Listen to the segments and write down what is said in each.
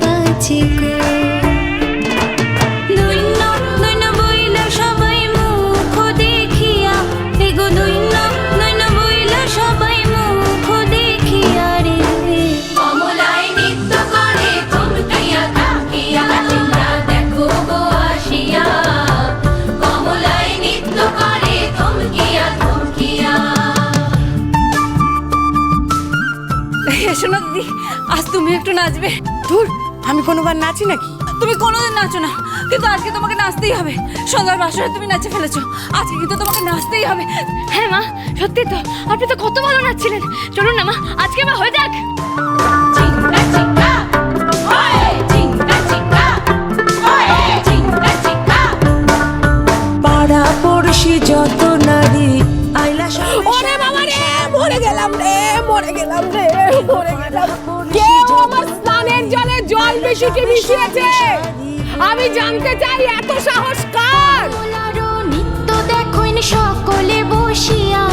বাতি গো তুমি একটু নাচবে। ধুর আমি কোনোবার নাচি নাকি? তুমি কোনোদিন নাচো না কিন্তু আজকে তোমাকে নাচতেই হবে। সন্ধ্যার বাসরে তুমি নাচে ফেলেছো আজকে কিন্তু তোমাকে নাচতেই হবে। হ্যাঁ মা সত্যি তো আপনি তো কত ভালো নাচছিলেন। চলুন না মা আজকে মা হয়ে যাক। বেশিকে মিশিয়েছে? আমি জানতে চাই এত সাহস কার? নিত্য দেখুন সকলে বসিয়া।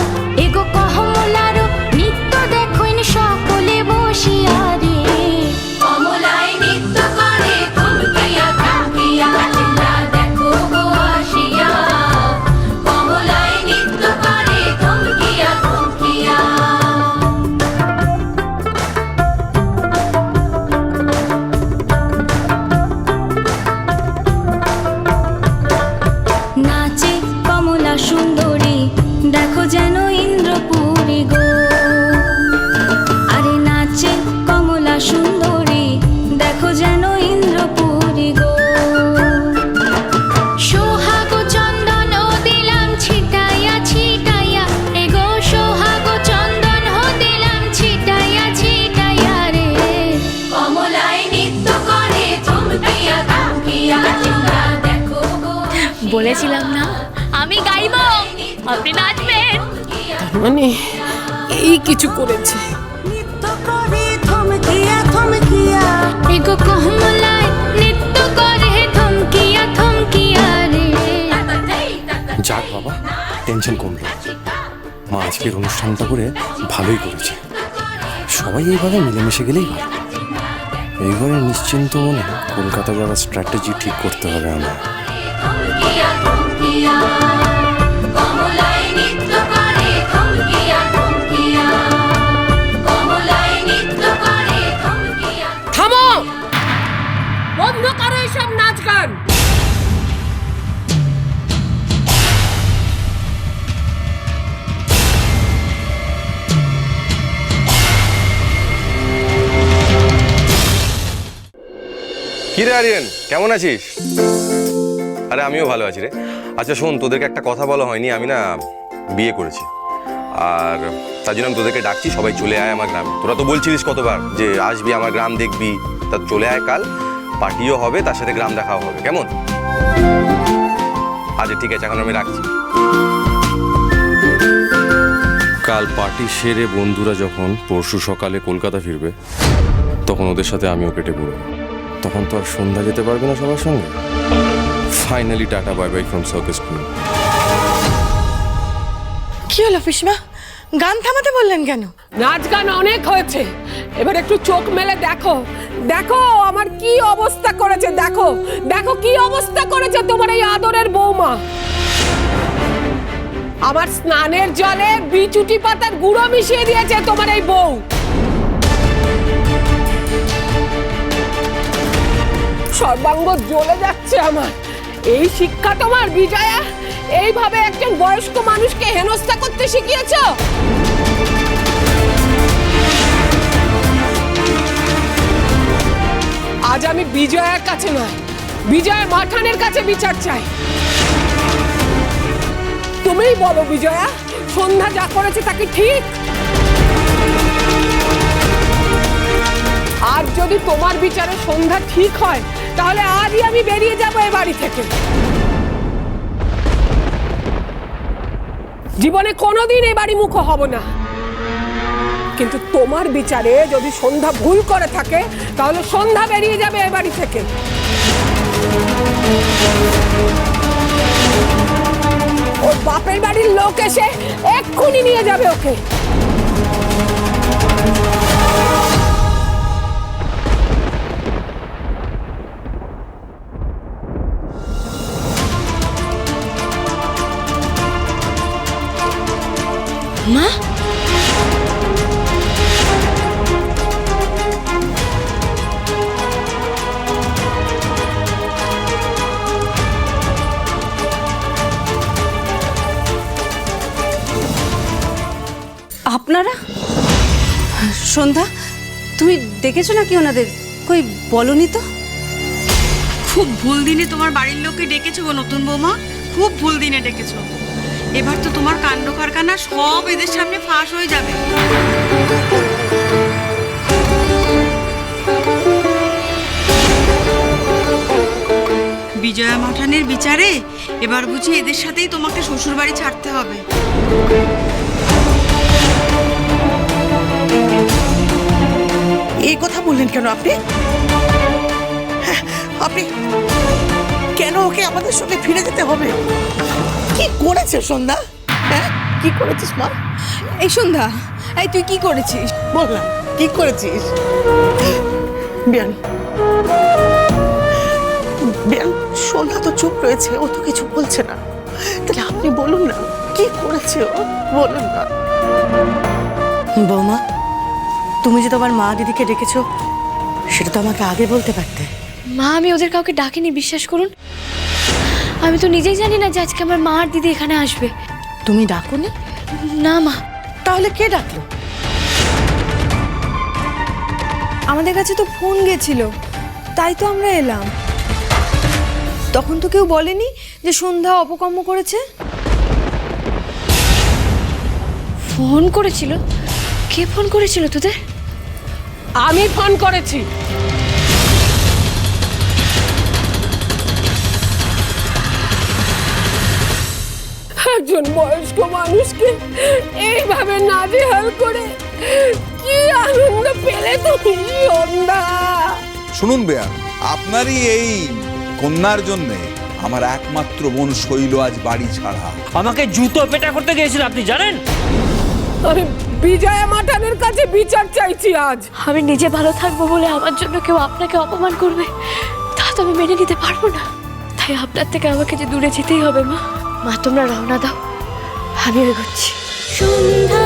যেন ইন্দ্রপুরী গো। সোহাগ চন্দন ও দিলাম ছিটাইয়া ছিটাইয়া। এগো সোহাগ চন্দন ও দিলাম ছিটাইয়া ছিটাইয়া রে। কমলায় নৃত্য করে থমকিয়া থাকিয়া তোমরা দেখো গো। বলেছিলাম না আমি গাইব। আপনি নাচবেন মানে এই কিছু করেছে। থমকিয়া থমকিয়া এগো কমলায় নৃত্য করে থমকিয়া থমকিয়া রে। যাক বাবা টেনশন কমলো মা আজকের অনুষ্ঠানটা করে ভালোই করেছে। সবাই এইভাবে মিলেমিশে গেলেই ভালো। এইবারে নিশ্চিন্ত মনে কলকাতা যাওয়ার স্ট্র্যাটেজি ঠিক করতে হবে আমার কি রে আরিয়ান, কেমন আছিস? আরে আমিও ভালো আছি রে। আচ্ছা শোন, তোদেরকে একটা কথা বলা হয়নি, আমি না বিয়ে করেছি। আর তার জন্য আমি তোদেরকে ডাকছি, সবাই চলে আয় আমার গ্রামে। তোরা তো বলছিলিস কতবার যে আসবি, আমার গ্রাম দেখবি। তা চলে আয় কাল, পার্টিও হবে, তার সাথে গ্রাম দেখাও হবে, কেমন? আচ্ছা ঠিক আছে, এখন আমি রাখছি। কাল পার্টি সেরে বন্ধুরা যখন পরশু সকালে কলকাতা ফিরবে, তখন ওদের সাথে আমিও কেটে পড়ব। তখন তো আর সন্ধ্যা যেতে পারবে না সবার সঙ্গে। Finally tata bye bye from circus school কি হলো পিসমা গান থামাতে বললেন কেন? নাচ গান অনেক হয়েছে। এবার একটু চোখ মেলে দেখো। দেখো আমার কি অবস্থা করেছে দেখো। দেখো কি অবস্থা করেছে তোমার এই আদরের বৌমা। আমার স্নানের জলে বিচুটি পাতার গুঁড়ো মিশিয়ে দিয়েছে তোমার এই বউ। সর্বাঙ্গ জ্বলে যাচ্ছে আমার। এই শিক্ষা তোমার, বিজয়া। এইভাবে একজন বয়স্ক মানুষকে হেনস্থা করতে শিখিয়েছ? আজ আমি বিজয়ার কাছে নয় বিজয় মাঠানের কাছে বিচার চাই। তুমিই বলো, বিজয়া, সন্ধ্যা যা করেছে তাকে ঠিক? আর যদি তোমার বিচারে সন্ধ্যা ঠিক হয় তাহলে আজই আমি বেরিয়ে যাব এ বাড়ি থেকে। জীবনে কোনোদিন এ বাড়ি মুখ হব না। কিন্তু তোমার বিচারে যদি সন্ধ্যা ভুল করে থাকে, তাহলে সন্ধ্যা বেরিয়ে যাবে এ বাড়ি থেকে। ওর বাপের বাড়ির লোক এসে এক্ষুনি নিয়ে যাবে ওকে। মা? আপনারা? সন্ধ্যা, তুমি দেখেছ নাকি ওনাদের? কই বলনি তো? খুব ভুল দিনে তোমার বাড়ির লোককে ডেকেছো গো নতুন বৌমা। খুব ভুল দিনে ডেকেছো। এবার তো তোমার কাণ্ড কারখানা সব এদের সামনে ফাঁস হয়ে যাবে। বিজয়া মাঠানের বিচারে এবার বুঝি এদের সাথেই তোমাকে শ্বশুর বাড়ি ছাড়তে হবে। এই কথা বললেন কেন আপনি? হ্যাঁ, আপনি কেন ওকে আমাদের সঙ্গে ফিরে যেতে হবে? কি করেছে সন্ধ্যা? হ্যাঁ? কি করেছিস মা? এই সন্ধ্যা এই তুই কি করেছিস? বল না কি করেছিস? বিয়ান বিয়ান সন্ধ্যা তো চুপ রয়েছে ও তো কিছু বলছে না। তাহলে আপনি বলুন না কি করেছে ও? বলুন না। বৌমা তুমি যে তোমার মা দিদিকে ডেকেছো সেটা তো আমাকে আগে বলতে পারতে। মা আমি ওদের কাউকে ডাকিনি বিশ্বাস করুন। আমি তো নিজেই জানি না যে আজকে আমার মা আর দিদি এখানে আসবে। তুমি ডাকুনি? না মা। তাহলে কে ডাকলো? আমাদের কাছে তো ফোন গেছিল তাই তো আমরা এলাম। তখন তো কেউ বলেনি যে সন্ধ্যা অপকর্ম করেছে। ফোন করেছিল? কে ফোন করেছিল তোদের? আমি ফোন করেছি। একজন বয়স্ক মানুষকে এইভাবে নাজেহাল করে কি আনন্দ পেলে তুমি সন্ধ্যা শুনুন বেয়া আপনারই এই কন্যার জন্যে আমার একমাত্র বোন শৈল আজ বাড়ি ছাড়া। আমাকে জুতো পেটা করতে গিয়েছিল আপনি জানেন? আমি বিজয়া মাঠানের কাছে বিচার চাইছি আজ। আমি নিজে ভালো থাকব বলে আমার জন্য কেউ আপনাকে অপমান করবে তা তো আমি মেনে নিতে পারব না। তাই আপনার থেকে আমাকে যে দূরে যেতেই হবে মা। মা তোমরা রওনা দাও। আমি এগোচ্ছি সন্ধ্যা